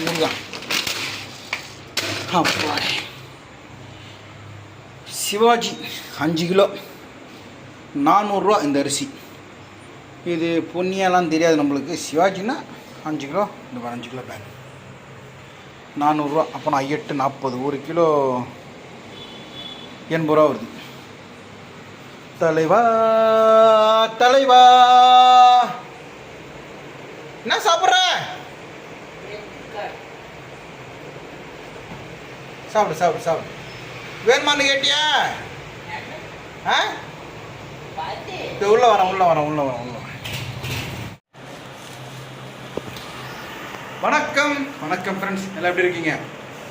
முருகா அப்பா சிவாஜி அஞ்சு கிலோ நானூறுரூவா இந்த அரிசி இது பொன்னியெல்லாம் தெரியாது நம்மளுக்கு சிவாஜின்னா அஞ்சு கிலோ இந்த அஞ்சு கிலோ பேக் நானூறுரூவா அப்போ நான் எட்டு நாற்பது ஒரு கிலோ எண்பது ரூபா வருது தலைவா தலைவா என்ன சாப்பிட்ற சாப்பிடு சாப்பிடு சாப்பிடு. வேணுமான்னு கேட்டியா? ஆ? இப்போ உள்ள வரேன் உள்ள வரேன் உள்ள வரேன் உள்ள வணக்கம். வணக்கம் ஃப்ரெண்ட்ஸ் எல்லாம் எப்படி இருக்கீங்க?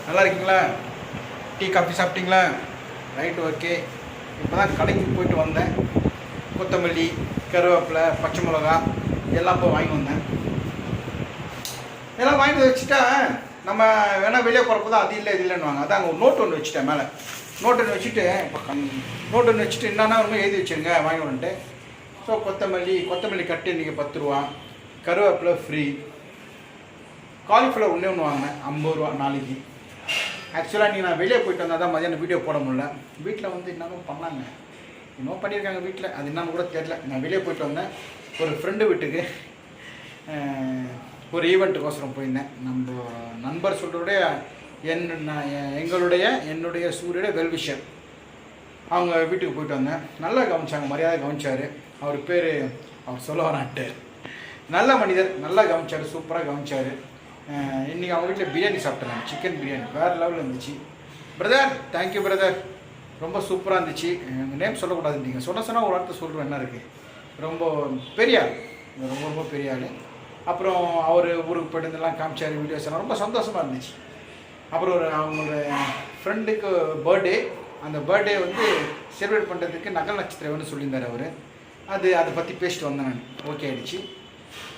நல்லா இருக்கீங்களா? டீ காஃபி சாப்பிட்டீங்களா? ரைட் ஓகே இப்போ தான் கடைக்கு போயிட்டு வந்தேன். கொத்தமல்லி கருவேப்பிலை பச்சை மிளகா எல்லாம் போய் வாங்கி வந்தேன். எல்லாம் வாங்கிட்டு வந்து வச்சுட்டா நம்ம வேணால் வெளியே போகிறப்ப தான் அது இல்லை இது இல்லைன்னு அதான் அங்கே ஒரு நோட் ஒன்று வச்சுட்டேன் மேலே. நோட் ஒன்று வச்சுட்டு இப்போ கண் நோட் ஒன்று வச்சுட்டு என்னென்னா ஒன்று எழுதி வச்சுருங்க வாங்கி வந்துட்டு ஸோ கொத்தமல்லி கொத்தமல்லி கட்டு இன்றைக்கி பத்து ரூபா. கருவேப்பிலை ஃப்ரீ காலிஃப்ளவர் ஒன்றே ஒன்று வாங்கினேன் ஐம்பது ரூபா நாளைக்கு. ஆக்சுவலாக நீ நான் வெளியே போயிட்டு வந்தால் தான் மதியானம் வீடியோ போட முடியல. வீட்டில் வந்து என்னமோ பண்ணாங்க என்னமோ பண்ணியிருக்காங்க வீட்டில் அது என்னன்னு கூட தெரில நான் வெளியே போயிட்டு வந்தேன். ஒரு ஃப்ரெண்டு வீட்டுக்கு ஒரு ஈவெண்ட்டுக்கோசரம் போயிருந்தேன். நம்ம நண்பர் சொல்கிறோடைய என் நான் எங்களுடைய என்னுடைய சூரியோட வெல்விஷர். அவங்க வீட்டுக்கு போயிட்டு வந்தேன். நல்லா கவனிச்சாங்க மரியாதை கவனிச்சார். அவர் பேர் அவர் சொல்ல வரான்ட்டு நல்ல மனிதர் நல்லா கவனிச்சார் சூப்பராக கவனிச்சார். இன்றைக்கி அவங்க வீட்டில் பிரியாணி சாப்பிட்டேன் சிக்கன் பிரியாணி வேறு லெவலில் இருந்துச்சு. பிரதர் தேங்க்யூ பிரதர் ரொம்ப சூப்பராக இருந்துச்சு. எங்கள் நேம் சொல்லக்கூடாது நீங்கள் சொன்ன சொன்னால் ஒரு வார்த்தை சொல்கிறோம் என்ன இருக்குது ரொம்ப பெரிய ஆள். ரொம்ப ரொம்ப பெரிய ஆள். அப்புறம் அவர் ஊருக்கு போயிட்டு இருந்தெல்லாம் காமிச்சார் வீடியோஸ் எல்லாம். ரொம்ப சந்தோஷமாக இருந்துச்சு. அப்புறம் ஒரு அவங்களோட ஃப்ரெண்டுக்கு பர்த்டே அந்த பர்த்டே வந்து செலிப்ரேட் பண்ணுறதுக்கு நகல் நட்சத்திரம்னு சொல்லியிருந்தார் அவர். அது அதை பற்றி பேசிட்டு வந்தேன் நான். ஓகே ஆகிடுச்சு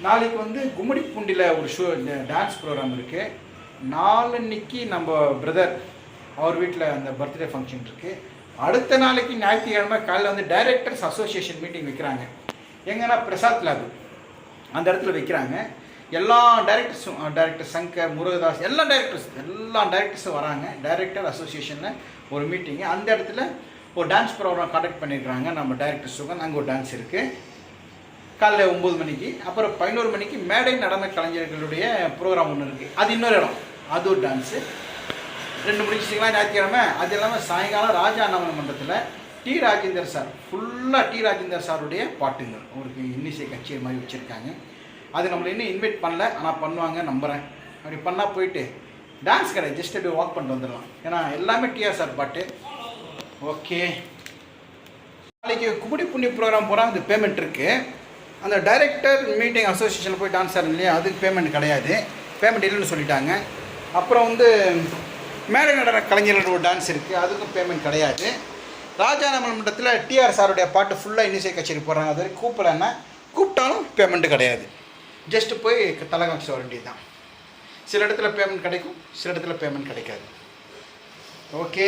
நாளைக்கு வந்து கும்மிடி பூண்டியில் ஒரு ஷோ டான்ஸ் ப்ரோக்ராம் இருக்குது நாளன்னைக்கு நம்ம பிரதர் அவர் வீட்டில் அந்த பர்த்டே ஃபங்க்ஷன் இருக்குது அடுத்த நாளைக்கு ஞாயிற்றுக்கிழமை காலையில் வந்து டைரக்டர்ஸ் அசோசியேஷன் மீட்டிங் வைக்கிறாங்க. எங்கன்னா பிரசாத் லாபு அந்த இடத்துல வைக்கிறாங்க. எல்லா டைரக்டர்ஸும் டைரக்டர் சங்கர் முருகதாஸ் எல்லா டைரக்டர்ஸ் எல்லா டைரக்டர்ஸும் வராங்க. டைரக்டர் அசோசியேஷனில் ஒரு மீட்டிங்கு அந்த இடத்துல ஒரு டான்ஸ் ப்ரோக்ராம் கண்டக்ட் பண்ணியிருக்காங்க நம்ம டைரக்டர் சுகன் அங்கே ஒரு டான்ஸ் இருக்குது காலைல ஒம்பது மணிக்கு அப்புறம் பதினோரு மணிக்கு மேடை நடன கலைஞர்களுடைய ப்ரோக்ராம் ஒன்று இருக்குது அது இன்னொரு இடம். அது ஒரு டான்ஸு ரெண்டு முடிச்சிங்களா ஞாயிற்றுக்கிழமை. அது இல்லாமல் சாயங்காலம் ராஜா அண்ணாமலை மன்றத்தில் டி ராஜேந்தர் சார் ஃபுல்லாக டி ராஜேந்தர் சாருடைய பாட்டுங்கள் அவருக்கு இன்னிசை கச்சேரி மாதிரி வச்சுருக்காங்க. அது நம்மளை இன்னும் இன்வைட் பண்ணல ஆனால் பண்ணுவாங்க நம்புகிறேன் அப்படி பண்ணால் போயிட்டு டான்ஸ் கடை ஜஸ்ட் அப்படியே வாக் பண்ணிட்டு வந்துடலாம். ஏன்னா எல்லாமே டிஆர் சார் பாட்டு. ஓகே. நாளைக்கு குமுடி புண்ணிய ப்ரோக்ராம் போகிறாங்க அது பேமெண்ட் இருக்குது அந்த டைரக்டர் மீட்டிங் அசோசியேஷனில் போய் டான்ஸ் ஆடுங்க இல்லையா அதுக்கு பேமெண்ட் கிடையாது. பேமெண்ட் இல்லைன்னு சொல்லிட்டாங்க. அப்புறம் வந்து மேடை நடன கலைஞர்கள் ஒரு டான்ஸ் இருக்குது அதுக்கும் பேமெண்ட் கிடையாது. ராஜாநாமல் மண்டலத்தில் டிஆர் சாருடைய பாட்டு ஃபுல்லாக இன்னிசை கச்சேரி போடுறாங்க. அது வரைக்கும் கூப்பிடலன்னா கூப்பிட்டாலும் பேமெண்ட்டு கிடையாது. ஜஸ்ட்டு போய் தலை காமிச்சு வர வேண்டியது தான் சில இடத்துல பேமெண்ட் கிடைக்கும் சில இடத்துல பேமெண்ட் கிடைக்காது. ஓகே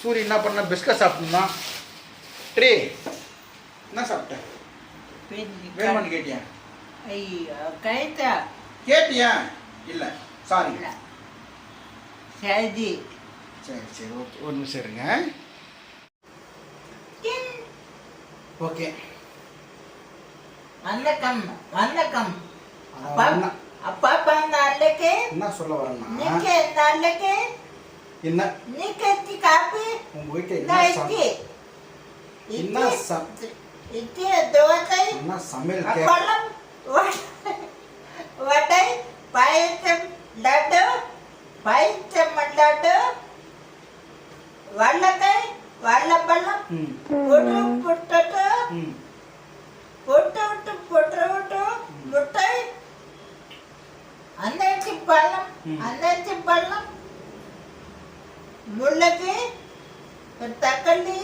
சூரிய என்ன பண்ண? பிஸ்கட் சாப்பிட்ணுமா ட்ரே என்ன சாப்பிட்டேன் வேணுமான்னு கேட்டியா? ஐயோ கைத்தா கேட்டியா? இல்லை சாரி இல்ல. சரி. சரி சரி ஓகே ஒரு நிமிஷம் இருங்க. ஓகே வணக்கம் வணக்கம். அப்பா அப்பா நாளைக்கு என்ன சொல்ல வரேன்னா? நீக்கு நாளைக்கு என்ன? நீக்கு காப்பி. உங்க வீட்டில் என்ன என்ன சம்- இது தோசை. என்ன சமையல் கே அப்பளம் வ- வடை பாயசம் லட்டு பாயசம் லட்டு வல்லக்காய் வாழைப்பழம் ம். புட்டு புட்டு ம். புட்டு விட்டு புட்டு. விட்டு முட்டை அன்னாச்சி பழம் ம். அன்னாச்சி பழம் முள்ளகி தக்காளி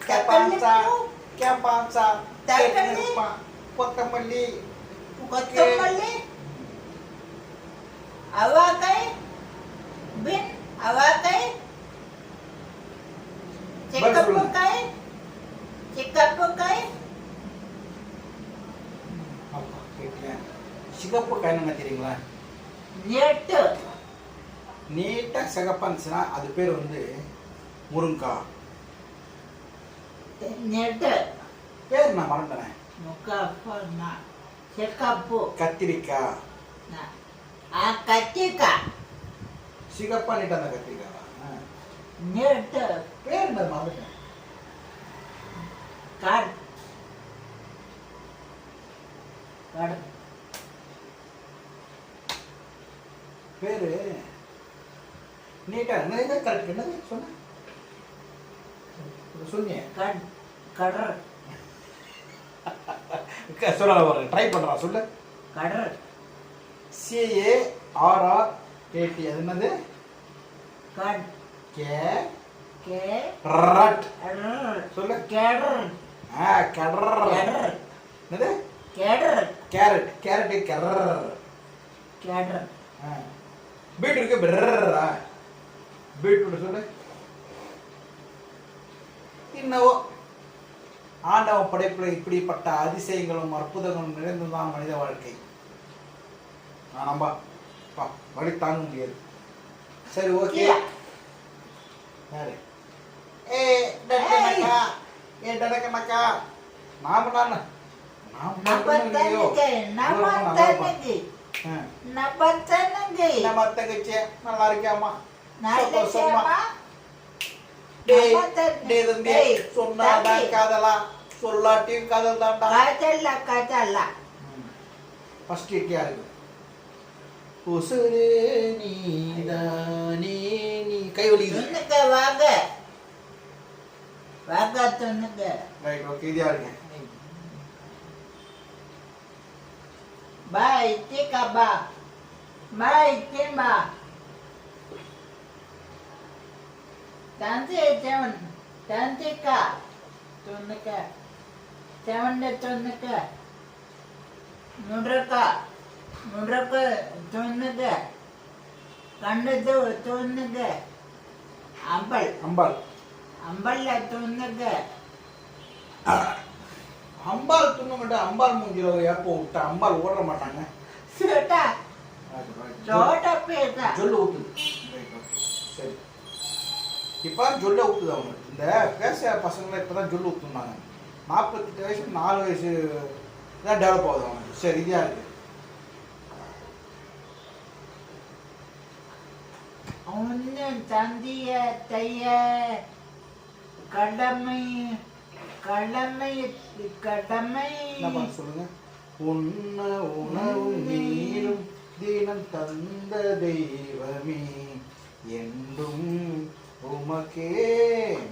தக்காளி கேப்பாஞ்சா என்ன தெரியுங்களா? நெட்டு நீட்டாக இருந்துச்சுன்னா அது பேர் வந்து முருங்கா. நெட்டு பேர் நான் செக்கப்பு கத்திரிக்காய். ஆ கத்திக்கா சிகப்பா நீட்டா அந்த கத்திரிக்காய். நெட்டு பேர் நான் மறந்துட்டேன். கட் கட் பேரு? நீட்டா என்னது கரெக்ட் என்னது? சொன்ன. சொன்னீங்க கட் கடர் சொல்ல ட்ரை பண்ணுறான் சொல்லு கடர் சிஏ ஆர்ஆர் ஏடி அது என்னது? கட் கே. கே. ரட். சொல்லு. கேடர் ஆ கடர் கேடர் என்னது? கேடர் கேரட் கேரட்டு கெரர் கேடர் ஆ. பீட்ரூட்க்கு பிரரா பீட்ரூட் சொல்லு இன்னவோ ஆண்டவ படைப்பில் இப்படிப்பட்ட அதிசயங்களும் அற்புதங்களும் நிறைந்ததுதான் மனித வாழ்க்கை நான் நம்ப வழி தாங்க முடியாது சரி ஓகே யாரு ஏ டடனக்கா ஏ டடக்கனக்கா நாம நான் நாம இல்லையோ தனக்கு நம்ம இவ்வளவு நல்லா இருக்கியாமா சந்தோஷமா சேமா டேய். டேய் தம்பி தம்பி. காதலா சொல்லாட்டியும் காதல் தான்டா காதல்ல காதல்ல ஃபர்ஸ்ட் இட்டியா இருக்கு உசுரு நீதானே நீ கை வலிக்குது துண்ணுக்கு வாங்க வாங்க துண்ணுக்கு ரைட் ஓகே இதியா இருக்கேன் டிக்கா பா பாய் கிம்பா தந்தி செவன் தந்திக்கா துண்ணுக்கு செவன் துண்ணுக்கு முன்றக்கா முன்றக்கு துண்ணுக்கு கண்டது துண்ணுக்கு அம்பல் அம்பாள் அம்பல்ல துண்ணுக்கு அம்பாள் துண்ண மாட்டேன் அம்பாள் மூஞ்சில ஒரு ஏப்ப விட்டா அம்பாள் ஓட மாட்டாங்க. ஜொல்லு ஊத்துது. சரி. இப்போ ஜொல்ல ஊத்துது அவங்க. இந்த பேச பசங்களை இப்போ தான் ஜொல்லு ஊத்துனாங்க. நாற்பத்தெட்டு வயசு நாலு வயசு தான் டெவலப் ஆகுது அவனுக்கு சரி இதாக இருக்கு ஒன்று தந்திய தைய கடமை கடமை. கடமை சொல்லுங்க? உண்ண உணவும் நீரும் தினம் தந்த தெய்வமே. என்றும் உமக்கே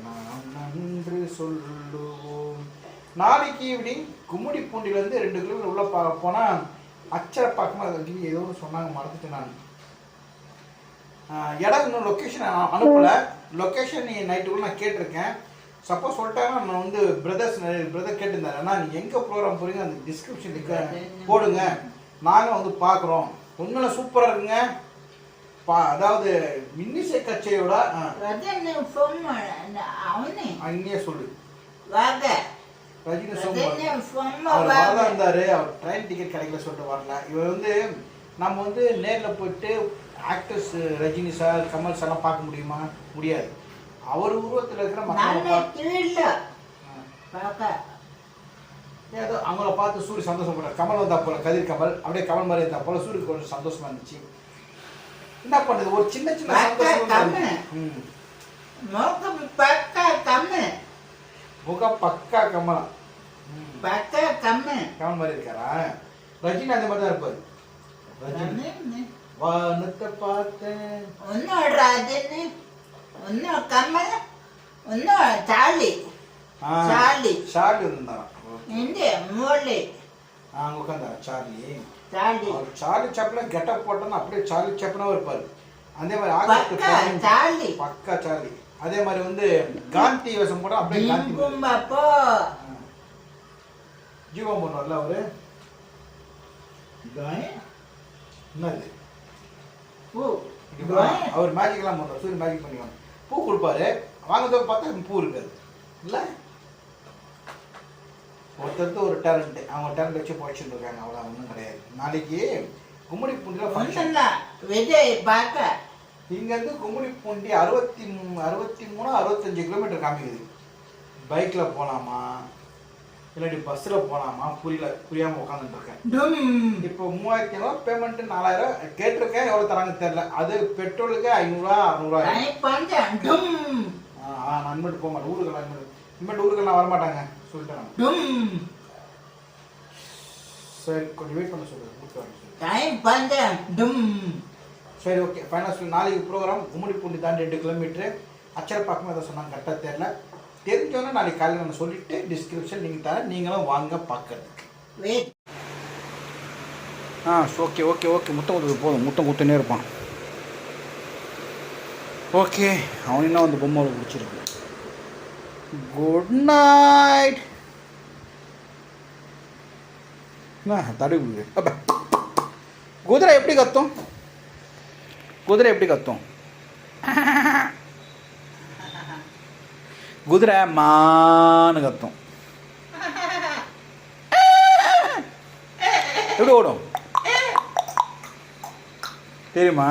நாம் நன்று சொல்லுவோம். நாளைக்கு ஈவினிங் கும்மிடி பூண்டிலேருந்து ரெண்டு கிலோமீட்டர் உள்ள பா போனால் அச்சரப்பாக்கமாக அது ஏதோ ஒன்று சொன்னாங்க மறந்துட்டேன் நான். இடம் இன்னும் லொக்கேஷன் அனுப்பலை. லொக்கேஷன் நீ நைட்டுக்குள்ள நான் கேட்டிருக்கேன். சப்போஸ் சொல்லிட்டாங்கன்னா நான் வந்து பிரதர்ஸ் பிரதர் கேட்டிருந்தாரு. அண்ணா நீ எங்கே ப்ரோக்ராம் போறீங்க? அந்த டிஸ்கிரிப்ஷன் போடுங்க. நாங்கள் வந்து பார்க்குறோம் உண்மையில சூப்பராக இருக்குங்க. பா அதாவது ஃபோன் அவனு? அங்கேயே சொல்லு. வாங்க. ரஜினி அவர் வரதா இருந்தாரு அவர் ட்ரெயின் டிக்கெட் கிடைக்கல சொல்லிட்டு வரல. இவர் வந்து நம்ம வந்து நேரில் போயிட்டு ஆக்டர்ஸ் ரஜினி சார் கமல் சார்லாம் பார்க்க முடியுமா? முடியாது. அவர் உருவத்தில் இருக்கிற மக்களை ஏதோ அவங்கள பார்த்து சூரிய சந்தோஷப்படுறார் கமல் வந்தா போல கதிர் கமல் அப்படியே கமல் மாதிரி இருந்தா போல சூரிய கொஞ்சம் சந்தோஷமா இருந்துச்சு. என்ன பண்ணுது ஒரு சின்ன சின்ன சந்தோஷம் பக்கா கம்மு முகம் பக்கா கமலம். பக்கா கம்மு கமல் மாதிரி இருக்காரா? ரஜினி அந்த மாதிரி தான் இருப்பாரு. ரஜினி. வானத்தை பார்த்தேன். ரஜினி. சாலி ஆ, சார்லி. சார்லி இருந்தாராம் இந்திய மூலி அங்க உட்காந்தாரா சார்லி சாலி அவர் சார்லி சாப்பிள கெட்டப் போட்டோன்னா அப்படியே சார்லி சாப்பிளாவும் இருப்பாரு அதே மாதிரி ஆகஸ்ட். சாலி பக்கா சார்லி அதே மாதிரி வந்து காந்தி வேஷம் போட அப்படியே காந்தி. ஜிம்பும்பப்போ ஜீவம் பண்ணுவார்ல அவரு என்னது அவர் மேஜிக்லாம் பண்ணுவார் சூரிய மேஜிக் பண்ணுவாங்க பூ கொடுப்பாரு. வாங்கறத பார்த்தா பூ இருக்காது. இல்லை? ஒருத்தருக்கு ஒரு டேலண்ட் அவங்க டேலண்ட் வச்சு இருக்காங்க. அவ்வளோ ஒன்றும் கிடையாது. நாளைக்கு கும்மிடி பூண்டியில் ஃபங்க்ஷன் விஜய் பார்க்க. இங்கேருந்து கும்மிடி பூண்டி அறுபத்தி அறுபத்தி மூணு அறுபத்தஞ்சு கிலோமீட்டர் காமிக்குது. பைக்கில் போகலாமா இல்லாட்டி பஸ்ஸில் போகலாமா புரியல புரியாமல் டும் இப்போ மூவாயிரத்தி ஐநூறு பேமெண்ட்டு நாலாயிரம் கேட்டிருக்கேன் எவ்வளோ தராங்க தெரில அது பெட்ரோலுக்கு ஐநூறுரூவா அறநூறுவா டும் ஆ நான் இனிமேட்டு போக மாட்டேன். இனிமேட்டு இனிமேட்டு ஊருக்கெல்லாம் வரமாட்டாங்க. சொல்லிட்டேன் நான். டும் சரி கொஞ்சம் வெயிட் பண்ண சொல்லு. ஊருக்கு வரேன் சொல்லு. கை பஞ்சம் டும் சரி ஓகே ஃபைனல் நாளைக்கு ப்ரோக்ராம் கும்மிடி பூண்டி தாண்டி ரெண்டு கிலோமீட்ரு அச்சரப்பாக்கம் எதை சொன்னாங்க கரெக்டாக தெரில தெரிஞ்சோன்னே நாளைக்கு காலையில் நான் சொல்லிவிட்டு டிஸ்கிரிப்ஷன் நீங்கள் தரேன். நீங்களும் வாங்க பார்க்கறதுக்கு. வெயிட் ஆ ஓகே ஓகே ஓகே முத்தம் கொடுத்தது போதும். முத்தம் கொடுத்துனே இருப்பான். ஓகே அவன் வந்து பொம்மை பிடிச்சிருக்கு குட் நைட் விடுது அப்ப. குதிரை எப்படி கத்தும்? குதிரை எப்படி கத்தும்? குதிரை மான்னு கத்தும். எப்படி ஓடும்? தெரியுமா?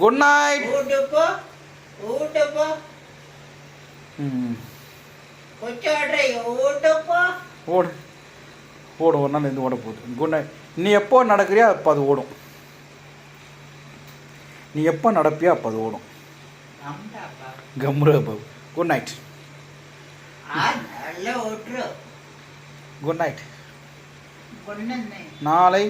குட் நைட் ஓடு. ஓடு ஒரு நாள் இருந்து ஓட போகுது. குட் நைட் நீ எப்போ நடக்கிறியோ அப்போ அது ஓடும். நீ எப்போ நடப்பியோ அப்போ அது ஓடும். கம்முரு பாபு. குட் நைட் ஆ நல்ல ஓட்டுரு குட் நைட் பொண்ணு நாளை